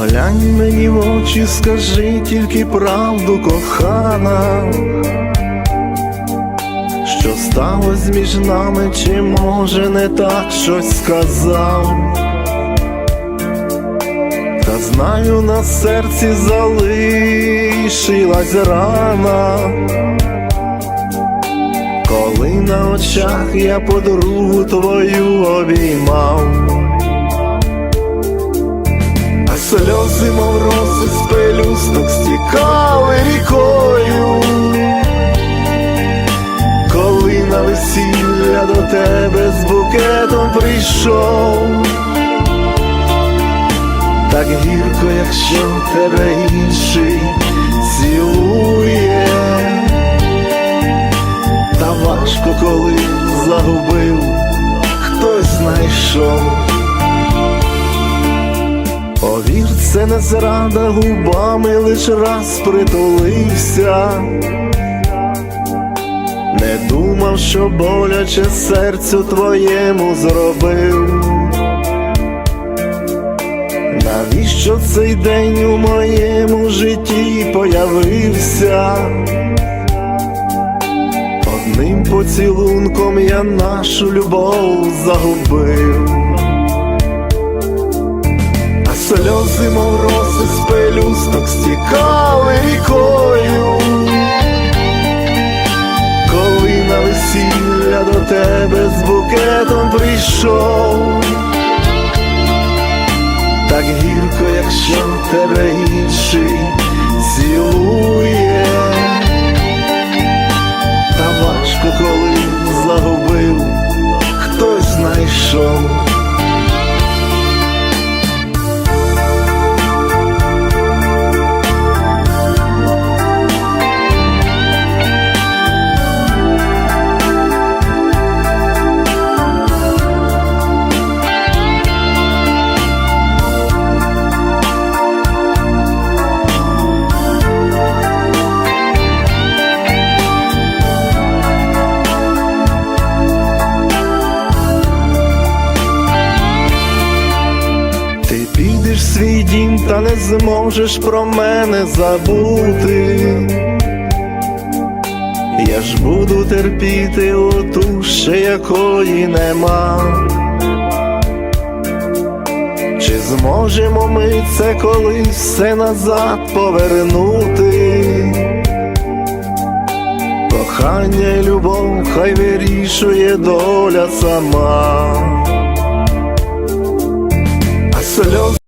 Поглянь мені в очі, скажи тільки правду, кохана, що сталося між нами, чи може не так щось сказав, та знаю, на серці залишилась рана, коли на очах я подругу твою обіймав. Тебе з букетом прийшов, так гірко, якщо тебе інший цілує, та важко, коли загубив, хтось знайшов. Повір, це не зрада губами лиш раз притулився, не думав, що боляче серцю твоєму зробив. Навіщо цей день у моєму житті появився? Одним поцілунком я нашу любов загубив. А сльози, мов роси з пелюсток стікали рікою, тебе з букетом прийшов, так гірко, якщо тебе інший цілує, та не зможеш про мене забути. Я ж буду терпіти оту ще якої нема. Чи зможемо ми це колись все назад повернути? Кохання й любов хай вирішує доля сама. А сльози